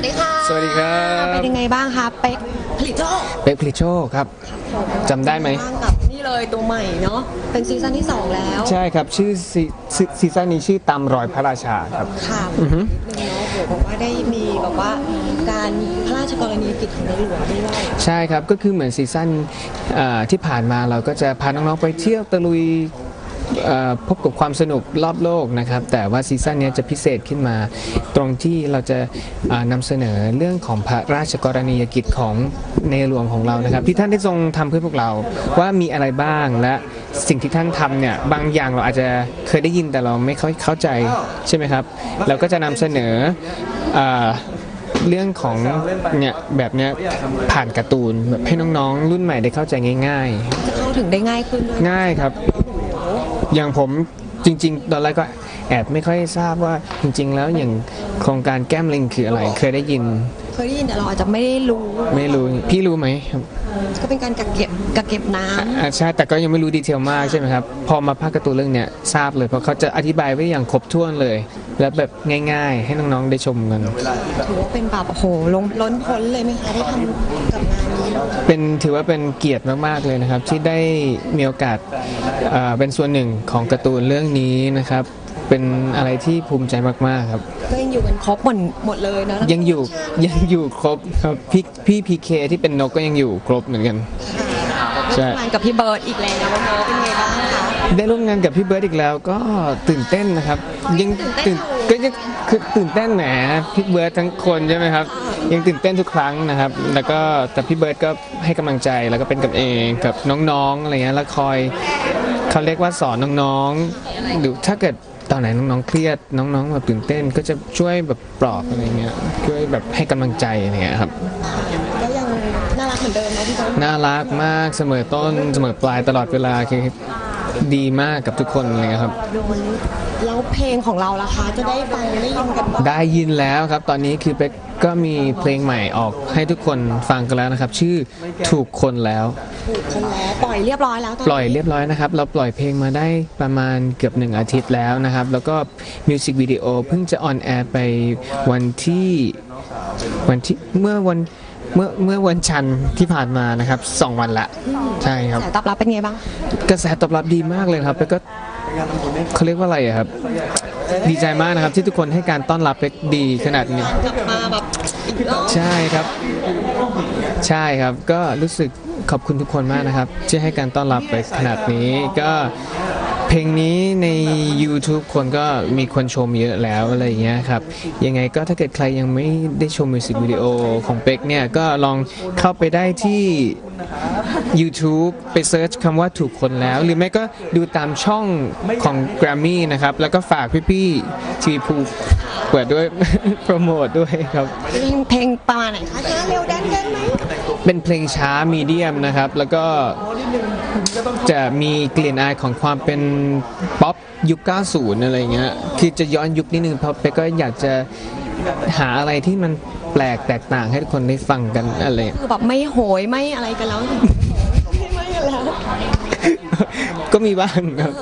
วัสดีค่ะสวัสดีครับ เป็นยังไงบ้างคะเป๊กผลิตโชคเป๊กผลิตโชคครับจำได้ไหมบ้างกับนี่เลยตัวใหม่เนาะเป็นซีซั่นที่ 2 แล้ว ใช่ครับ ชื่อซีซีซีซั่นนี้ชื่อตามรอยพระราชาครับ ค่ะนิดนึงเนาะโหบอกว่าได้มีแบบว่าการพระราชกรณียกิจของในหลวงด้วยใช่ครับ ก็คือเหมือนซีซั่นเอ่อที่ผ่านมาเราก็จะพาน้องๆไปเที่ยวตะลุยเอ่อ พบกับความสนุกรอบโลกนะครับ แต่ว่าซีซั่นนี้จะพิเศษขึ้นมา ตรงที่เราจะเอ่อนำเสนอเรื่องของพระราชกรณียกิจของในหลวงของเรานะครับ ที่ท่านได้ทรงทำเพื่อพวกเราว่ามีอะไรบ้างและสิ่งที่ท่านทำเนี่ยบางอย่างเราอาจจะเคยได้ยินแต่เราไม่ค่อยเข้าใจใช่ไหมครับ เราก็จะนำเสนอเอ่อเรื่องของเนี่ยแบบเนี้ยผ่านการ์ตูนแบบให้น้องๆ รุ่นใหม่ได้เข้าใจง่ายจะเข้าถึงได้ง่ายขึ้นด้วยๆง่ายครับ อย่างผมจริง ๆ ตอนแรกก็แอบไม่ค่อยทราบว่าจริง ๆ แล้วอย่างโครงการแก้มลิงคืออะไร เคยได้ยิน เคยได้ยินแต่เราอาจจะไม่ได้รู้ ไม่รู้พี่รู้ไหมครับ ก็เป็นการกักเก็บกักเก็บน้ำอ่าใช่แต่ก็ยังไม่รู้ดีเทลมากใช่ไหมครับ พอมาภาคการ์ตูนเรื่องเนี้ยทราบเลยเพราะเขาจะอธิบายไว้อย่างครบถ้วนเลย และแบบง่าย ๆ ให้น้องๆได้ชมกัน ถือว่าเป็นแบบโอ้โหล้นล้นพ้นเลยไหมคะได้ทำกับงานนี้เนาะเป็นถือว่าเป็นเกียรติมากๆเลยนะครับ ที่ได้มีโอกาสเอ่อเป็นส่วนหนึ่งของการ์ตูนเรื่องนี้นะครับ เป็นอะไรที่ภูมิใจมากๆครับ ก็ยังอยู่กันครบหมดหมดเลยเนาะยังอยู่ยังอยู่ครบครับพี่พี่พีเคที่เป็นนกก็ยังอยู่ครบเหมือนกัน ใช่งานกับพี่เบิร์ดอีกแล้วเนาะเป็นไงบ้างคะ ได้ร่วมงานกับพี่เบิร์ดอีกแล้วก็ตื่นเต้นนะครับยังตื่ตื่นนเต้นอยู่ก็ยังคือตื่นเต้นแหมพี่เบิร์ดทั้งคนใช่ไหมครับ ยังตื่นเต้นทุกครั้งนะครับ แล้วก็แต่พี่เบิร์ดก็ให้กำลังใจแล้วก็เป็นกับเองกับน้องๆอะไรเงี้ยแล้วคอยเขาเรียกว่าสอนน้องๆหรือถ้าเกิด ตอนไหนน้องๆเครียดน้องๆแบบตื่นเต้นก็จะช่วยแบบปลอบอะไรเงี้ยช่วยแบบให้กำลังใจอะไรเงี้ยครับ ก็ยังน่ารักเหมือนเดิมเนาะพี่เบิร์ดน่ารักมากเสมอต้นเสมอปลายตลอดเวลาคือ ดีมากกับทุกคนเลยครับ แล้วเพลงของเราล่ะคะจะได้ฟังได้ยินกันบ้างได้ยินแล้วครับ ตอนนี้คือเป๊กก็มีเพลงใหม่ออกให้ทุกคนฟังกันแล้วนะครับ ชื่อถูกคนแล้ว ถูกคนแล้วปล่อยเรียบร้อยแล้วตอนปล่อยเรียบร้อยนะครับ เราปล่อยเพลงมาได้ประมาณเกือบหนึ่งอาทิตย์แล้วนะครับ แล้วก็มิวสิกวิดีโอเพิ่งจะออนแอร์ไปวันที่วันที่เมื่อวัน เมื่อเมื่อวันจันทร์ที่ผ่านมานะครับสองวันละใช่ครับแต่ตอบรับเป็นไงบ้าง กระแสตอบรับดีมากเลยครับ แล้วก็เขาเรียกว่าอะไรอะครับ ดีใจมากนะครับที่ทุกคนให้การต้อนรับเป็กดีขนาดนี้ กลับมาแบบอีกรอบใช่ครับ ใช่ครับก็รู้สึกขอบคุณทุกคนมากนะครับ ที่ให้การต้อนรับไปขนาดนี้ก็ เพลงนี้ใน YouTube คนก็มีคนชมเยอะแล้วอะไรอย่างเงี้ยครับ ยังไงก็ถ้าเกิดใครยังไม่ได้ชมมิวสิกวิดีโอของเป็กเนี่ย ก็ลองเข้าไปได้ที่ YouTube ไปเซิร์ชคำว่าถูกคนแล้ว หรือไม่ก็ดูตามช่องของ Grammy นะครับ แล้วก็ฝากพี่ๆทีพูเปิดด้วย โปรโมทด้วยครับ เพลงเพลงประมาณไหนคะช้าเร็วแดนเต้นไหม เป็นเพลงช้ามีเดียมนะครับ แล้วก็จะมีกลิ่นอายของความเป็นป๊อปยุค 90 อะไรเงี้ย คือจะย้อนยุคนิดนึงเพราะเป๊กก็อยากจะหาอะไรที่มันแปลกแตกต่างให้ทุกคนได้ฟังกันอะไรคือแบบไม่โหยไม่อะไรกันแล้วไม่ไม่กันแล้ว ก็มีบ้างครับ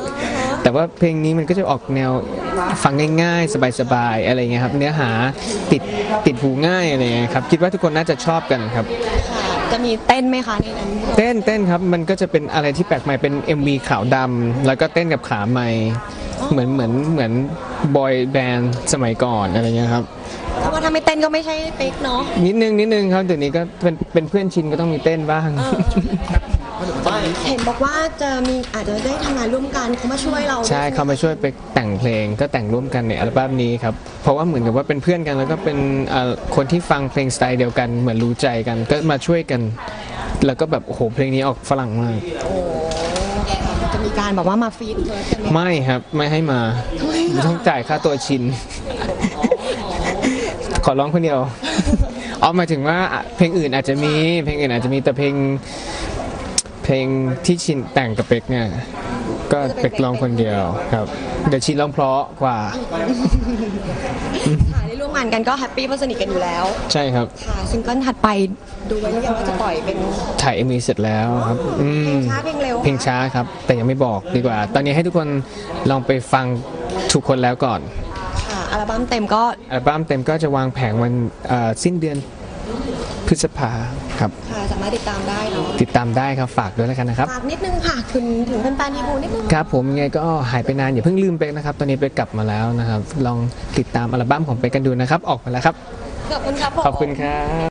แต่ว่าเพลงนี้มันก็จะออกแนวฟังง่ายๆ สบายๆ อะไรเงี้ยครับ เนื้อหาติดติดหูง่ายอะไรเงี้ยครับ คิดว่าทุกคนน่าจะชอบกันครับ จะมีเต้นไหมคะในนั้นเต้นเต้นครับมันก็จะเป็นอะไรที่แปลกใหม่เป็น MV ขาวดำแล้วก็เต้นกับขาไม้เหมือนเหมือนเหมือนบอยแบนด์สมัยก่อนอะไรเงี้ยครับเพราะว่าถ้าไม่เต้นก็ไม่ใช่เป๊กเนาะนิดนึงนิดนึงครับเดี๋ยวนี้ก็เป็นเป็นเพื่อนชินก็ต้องมีเต้นบ้าง เห็นบอกว่าจะมีอาจจะได้ทำงานร่วมกันเขามาช่วยเราใช่เขามาช่วยไปแต่งเพลงก็แต่งร่วมกันในอัลบั้มนี้ครับเพราะว่าเหมือนกับว่าเป็นเพื่อนกัน แล้วก็เป็นเอ่อคนที่ฟังเพลงสไตล์เดียวกัน เหมือนรู้ใจกันก็มาช่วยกัน แล้วก็แบบโอ้โหเพลงนี้ออกฝรั่งมากจะมีการแบบว่ามาฟีดเฟิร์สกันไหมไม่ครับไม่ให้มาต้องจ่ายค่าตัวชิน ขอร้องคนเดียวอ๋อหมายถึงว่าเพลงอื่นอาจจะมีเพลงอื่นอาจจะมีแต่เพลง เพลงที่ชินแต่งกับเป็กเนี่ยก็เป็กร้องคนเดียวครับ เดี๋ยวชินร้องเพราะกว่า ค่ะได้ร่วมงานกันก็แฮปปี้เพราะสนิทกันอยู่แล้วใช่ครับ ค่ะซิงเกิลถัดไปดูไว้หรือยังว่าจะปล่อยเป็นถ่ายเอ็มีเสร็จแล้วครับอืมช้าเพลงเร็วเพลงช้าครับ แต่ยังไม่บอกดีกว่า ตอนนี้ให้ทุกคนลองไปฟังทุกคนแล้วก่อนค่ะอัลบั้มเต็มก็อัลบั้มเต็มก็จะวางแผงวันเอ่อสิ้นเดือน พฤษภาครับ ค่ะสามารถติดตามได้เนาะติดตามได้ครับฝากด้วยแล้วกันนะครับ ฝากนิดนึงค่ะถึงถึงแฟนๆทีพูนิดนึงครับผมยังไงก็หายไปนานอย่าเพิ่งลืมไปกนะครับ ตอนนี้ไปกกลับมาแล้วนะครับ ลองติดตามอัลบั้มของไปกกันดูนะครับ ออกมาแล้วครับ ขอบคุณครับผม ขอบคุณครับ